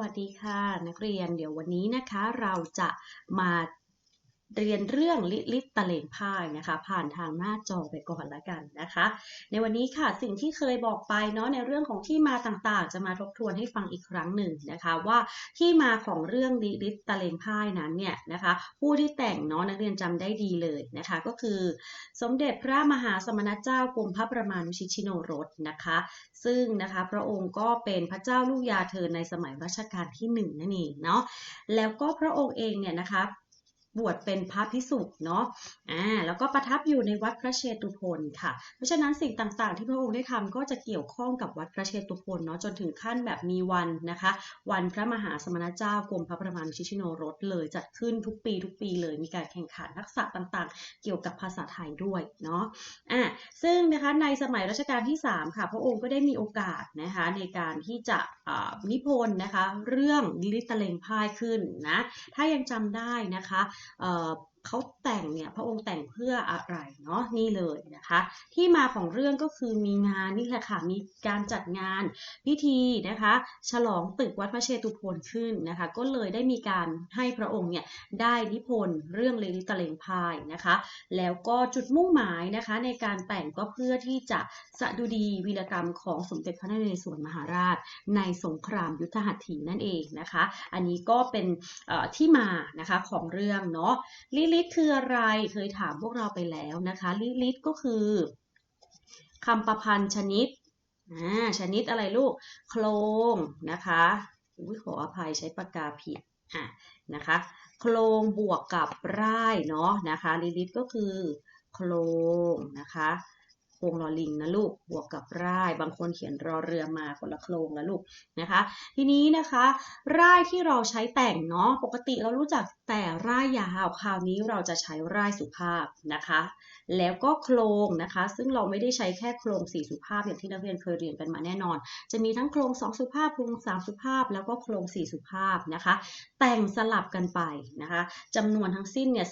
วัสดีค่ะ นักเรียนเดี๋ยววันนี้นะคะ เราจะมา เรียนเรื่องลิลิตตะเลงพ่ายนะคะ ผ่านทางหน้าจอไปก่อนละกันนะคะ ในวันนี้ค่ะสิ่งที่เคยบอกไปเนาะในเรื่องของที่มาต่างๆ จะมาทบทวนให้ฟังอีกครั้งหนึ่งนะคะ ว่าที่มาของเรื่องลิลิตตะเลงพ่ายนั้นเนี่ยนะคะ ผู้ที่แต่งเนาะนักเรียนจำได้ดีเลยนะคะ ก็คือ สมเด็จพระมหาสมณเจ้ากรมพระประมาณุชิชิโนรสนะคะ ซึ่งนะคะพระองค์ก็เป็นพระเจ้าลูกยาเธอในสมัยรัชกาลที่หนึ่งนั่นเองเนาะแล้วก็พระองค์เองเนี่ยนะคะ บวชเป็นพระพิสุเนาะอ่าแล้วก็ประทับอยู่ในวัดพระเชตุพนค่ะ เพราะฉะนั้นสิ่งต่างๆ ที่พระองค์ได้ทำก็จะเกี่ยวข้องกับวัดพระเชตุพนเนาะจนถึงขั้นแบบมีวันนะคะ วันพระมหาสมณเจ้ากรมพระประมาณชิชิโนรสเลยจัดขึ้นทุกปีทุกปีเลยมีการแข่งขันทักษะต่างๆ เกี่ยวกับภาษาไทยด้วยเนาะอ่าซึ่งนะคะในสมัยรัชกาลที่ 3 ค่ะ พระองค์ก็ได้มีโอกาสนะคะในการที่จะนิพนธ์นะคะเรื่องลิตรเลงพ่ายขึ้นนะถ้ายังจำได้นะคะเอ่อ เขาแต่งเนี่ยพระองค์แต่งเพื่ออะไรเนาะนี่เลยนะคะ ที่มาของเรื่องก็คือมีงานนี่แหละค่ะมีการจัดงานพิธีนะคะ ฉลองตึกวัดพระเชตุพนขึ้นนะคะ ก็เลยได้มีการให้พระองค์เนี่ยได้นิพนธ์เรื่องเลลิตะเลงพายนะคะ แล้วก็จุดมุ่งหมายนะคะในการแต่งก็เพื่อที่จะสะดุดีวีรกรรมของสมเด็จพระนเรศวรมหาราช ในสงครามยุทธหัตถีนั่นเองนะคะ อันนี้ก็เป็นที่มานะคะของเรื่องเนาะลิลิทคืออะไร เคยถามพวกเราไปแล้วนะคะ ลิลิทก็คือคำประพันธ์ชนิดชนิดอะไรลูก โครงนะคะอุ๊ยขออภัยใช้ปากกาผิดอะนะคะ โครงบวกกับร่ายเนาะนะคะ ลิลิทก็คือโครงนะคะ โครงรอลิงนะลูก บวกกับร่าย บางคนเขียนรอเรือมาคนละโครงล้วลูกนะคะ ทีนี้นะคะร่ายที่เราใช้แต่งเนาะ ปกติเรารู้จักแต่ร่ายยาว คราวนี้เราจะใช้ร่ายสุภาพนะคะ แล้วก็โครงนะคะ ซึ่งเราไม่ได้ใช้แค่โครงสี่สุภาพอย่างที่นักเรียนเคยเรียนกันมาแน่นอน จะมีทั้งโครงสองสุภาพ โครงสามสุภาพ แล้วก็โครงสี่สุภาพนะคะ แต่งสลับกันไปนะคะจำนวนทั้งสิ้นเนี่ย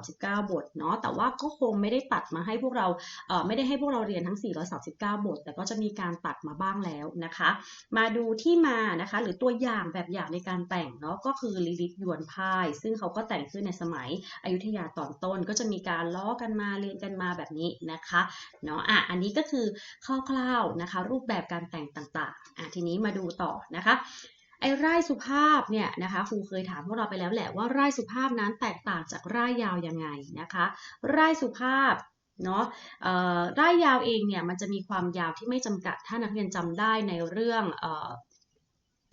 439 บทเนาะ แต่ว่าก็คงไม่ได้ตัดมาให้พวกเราเอ่อไม่ได้ให้พวกเราเรียนทั้ง 439 บท แต่ก็จะมีการตัดมาบ้างแล้วนะคะ มาดูที่มานะคะ หรือตัวอย่างแบบอย่างในการแต่งเนาะก็คือลิลิตยวนพาย ซึ่งเขาก็แต่งขึ้นในสมัยอยุธยาตอนต้น ก็จะมีการล้อกันมาเรียนกันมาแบบนี้นะคะเนาะอะอันนี้ก็คือคร่าวๆนะคะ รูปแบบการแต่งต่างๆอะทีนี้มาดูต่อนะคะไอ้ไร่สุภาพเนี่ยนะคะครูเคยถามพวกเราไปแล้วแหละว่าไร่สุภาพนั้นแตกต่างจากไร่ยาวยังไงนะคะ ไร่สุภาพ เนาะร่ายยาวเองเนี่ยมันจะมีความยาวที่ไม่จำกัดถ้านักเรียนจำได้ในเรื่องอ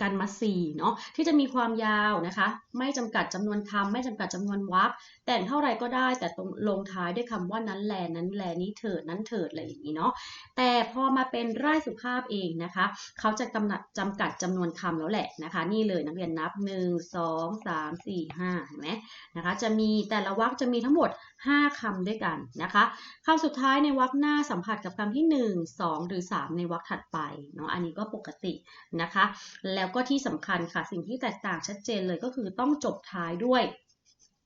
กันมาสีเนาะที่จะมีความยาวนะคะ ไม่จำกัดจำนวนคำไม่จำกัดจำนวนวรรคแต่งเท่าไรก็ได้ แต่ตรงลงท้ายด้วยคำว่านั้นแลนั้นแลนี้เถิดนั้นเถิดอะไรอย่างนี้เนาะแต่พอมาเป็นร่ายสุภาพเองนะคะ เขาจะกำหนดจำกัดจำนวนคำแล้วแหละนะคะ นี่เลยนักเรียนนับ 1 2 3 4 5เห็นไหมนะคะจะมีแต่ละวรรคจะมีทั้งหมด 5คำด้วยกันนะคะคำสุดท้ายในวรรคหน้าสัมผัสกับคำที่ 1 2 หรือ 3 ในวรรคถัดไปเนาะอันนี้ก็ปกตินะคะแล้วแล้วก็ที่สำคัญค่ะ สิ่งที่แตกต่างชัดเจนเลยก็คือต้องจบท้ายด้วย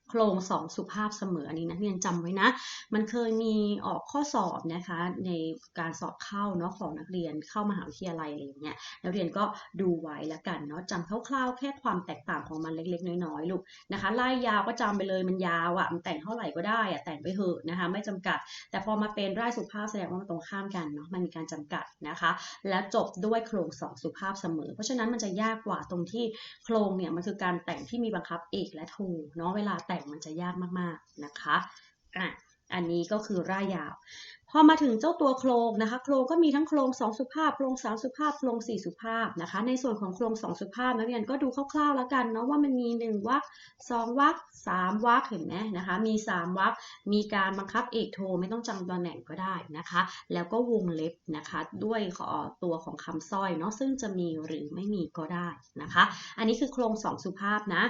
โครงสองสุภาพเสมออันนี้นักเรียนจำไว้นะ มันเคยมีออกข้อสอบนะคะ ในการสอบเข้าเนาะของนักเรียนเข้ามหาวิทยาลัยอะไรอย่างเงี้ยนักเรียนก็ดูไว้แล้วกันเนาะจำคร่าวๆแค่ความแตกต่างของมันเล็กๆ น้อยๆลูกนะคะไล่ยาวก็จำไปเลยมันยาวอะ่ะมันแต่งเท่าไหร่ก็ได้อะ่ะแต่งไปเถอะนะคะ ไม่จำกัด แต่พอมาเป็นร่ายสุภาพแสดงว่ามันตรงข้ามกันเนาะมันมีการจำกัดนะคะ และจบด้วยโครงสองสุภาพเสมอ เพราะฉะนั้นมันจะยากกว่าตรงที่โครงเนี่ยมันคือการแต่งที่มีบังคับเอกและโทเนาะเวลาแต่งมันจะยากมากๆนะคะอะอันนี้ก็คือร่ายยาว พอมาถึงเจ้าตัวโครงนะคะ โครงก็มีทั้งโครงสองสุภาพ โครงสามสุภาพ โครงสี่สุภาพนะคะ ในส่วนของโครงสองสุภาพนักเรียนก็ดูคร่าวๆแล้วกันเนาะว่ามันมีหนึ่งวรรคสองวรรคสามวรรคเห็นไหมนะคะ มีสามวรรคมีการบังคับเอกโทไม่ต้องจำตำแหน่งก็ได้นะคะ แล้วก็วงเล็บนะคะ ด้วยตัวของคำสร้อยเนาะ ซึ่งจะมีหรือไม่มีก็ได้นะคะ อันนี้คือโครงสองสุภาพนะ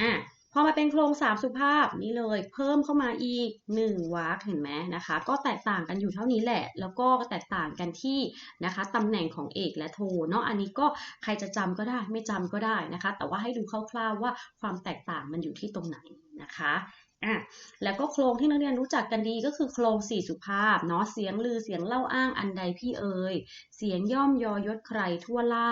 อะ พอมาเป็นโครงสามสุภาพนี่เลย เพิ่มเข้ามาอีก1วรรคเห็นไหมนะคะ ก็แตกต่างกันอยู่เท่านี้แหละ แล้วก็แตกต่างกันที่นะคะตำแหน่งของเอกและโทเนาะอันนี้ก็ใครจะจำก็ได้ไม่จำก็ได้นะคะ แต่ว่าให้ดูคร่าวๆว่าความแตกต่างมันอยู่ที่ตรงไหนนะคะ อะแล้วก็โครงที่นักเรียนรู้จักกันดีก็คือโครงสี่สุภาพเนาะเสียงลือเสียงเล่าอ้างอันใดพี่เอ่ยเสียงย่อมยอยศใครทั่วล่า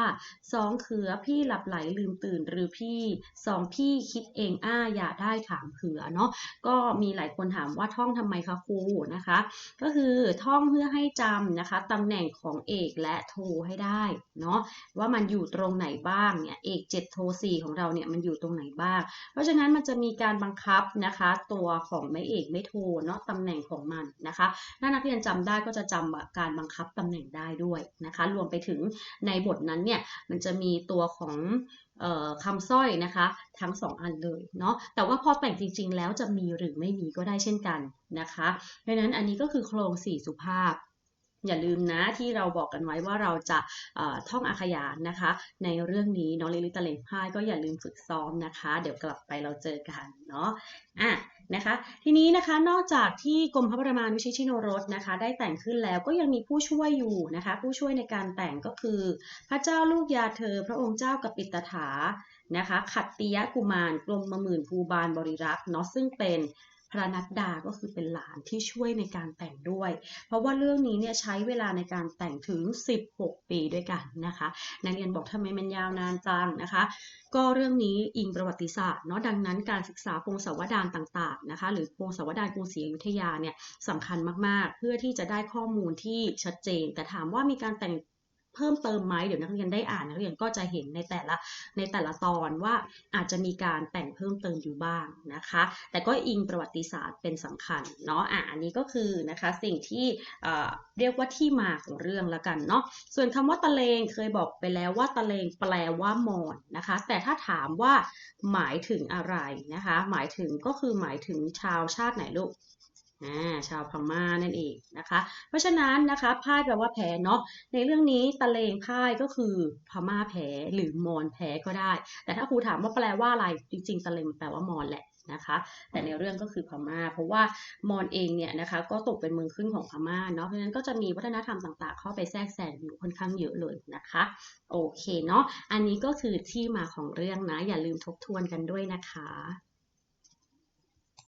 สองเขือพี่หลับไหลลืมตื่นหรือพี่สองพี่คิดเองอ้าอย่าได้ถามเขือเนาะก็มีหลายคนถามว่าท่องทำไมคะครูนะคะ ก็คือท่องเพื่อให้จำนะคะตำแหน่งของเอกและโทให้ได้เนาะว่ามันอยู่ตรงไหนบ้างเนี่ยเอก7โท4ของเราเนี่ยมันอยู่ตรงไหนบ้าง เพราะฉะนั้นมันจะมีการบังคับนะคะตัวของไม่เอกไม่โทเนาะตำแหน่งของมันนะคะถ้านักเรียนจำได้ก็จะจำการบังคับตำแหน่งได้ด้วยนะคะ รวมไปถึงในบทนั้นเนี่ยมันจะมีตัวของคำสร้อยนะคะ ทั้งสองอันเลยเนาะแต่ว่าพอแต่งจริง ๆ แล้วจะมีหรือไม่มีก็ได้เช่นกันนะคะดังนั้นอันนี้ก็คือโครงสี่สุภาพ อย่าลืมนะที่เราบอกกันไว้ว่าเราจะท่องอาขยานนะคะ ในเรื่องนี้น้องลิลิตะเลงพายก็อย่าลืมฝึกซ้อมนะคะ เดี๋ยวกลับไปเราเจอกันเนาะอะนะคะทีนี้นะคะนอกจากที่กรมพระประมาณวิชิชิโนรสนะคะ ได้แต่งขึ้นแล้วก็ยังมีผู้ช่วยอยู่นะคะ ผู้ช่วยในการแต่งก็คือ พระเจ้าลูกยาเธอ พระองค์เจ้ากปิตถานะคะขัตติยกุมารกรมมหมื่นภูบาลบริรักษ์เนาะซึ่งเป็น พระนัดดาก็คือเป็นหลานที่ช่วยในการแต่งด้วย เพราะว่าเรื่องนี้เนี่ยใช้เวลาในการแต่งถึง 16 ปีด้วยกันนะคะ นักเรียนบอกทำไมมันยาวนานจังนะคะ ก็เรื่องนี้อิงประวัติศาสตร์เนาะดังนั้นการศึกษาพงศาวดารต่างๆนะคะ หรือพงศาวดารกรุงศรีอยุธยาเนี่ยสำคัญมากๆ เพื่อที่จะได้ข้อมูลที่ชัดเจน แต่ถามว่ามีการแต่ง เพิ่มเติมไหมเดี๋ยวนักเรียนได้อ่านนักเรียนก็จะเห็นในแต่ละในแต่ละตอนว่าอาจจะมีการแต่งเพิ่มเติมอยู่บ้างนะคะ แต่ก็อิงประวัติศาสตร์เป็นสำคัญเนาะอะอันนี้ก็คือนะคะสิ่งที่เรียกว่าที่มาของเรื่องละกันเนาะส่วนคำว่าตะเลงเคยบอกไปแล้วว่าตะเลงแปลว่ามอนนะคะ แต่ถ้าถามว่าหมายถึงอะไรนะคะ หมายถึงก็คือหมายถึงชาวชาติไหนลูก ชาวพม่านั่นเองนะคะ เพราะฉะนั้นนะคะพ่ายแปลว่าแพ้เนาะในเรื่องนี้ตะเลงพ่ายก็คือพม่าแพ้หรือมอนแพ้ก็ได้ แต่ถ้าครูถามว่าแปลว่าอะไรจริง ๆ ตะเลงแปลว่ามอนแหละนะคะ แต่ในเรื่องก็คือพม่า เพราะว่ามอนเองเนี่ยนะคะก็ตกเป็นเมืองขึ้นของพม่าเนาะเพราะฉะนั้นก็จะมีวัฒนธรรมต่างๆ เข้าไปแทรกแซงอยู่ค่อนข้างเยอะเลยนะคะโอเคเนาะอันนี้ก็คือที่มาของเรื่องนะอย่าลืมทบทวนกันด้วยนะคะ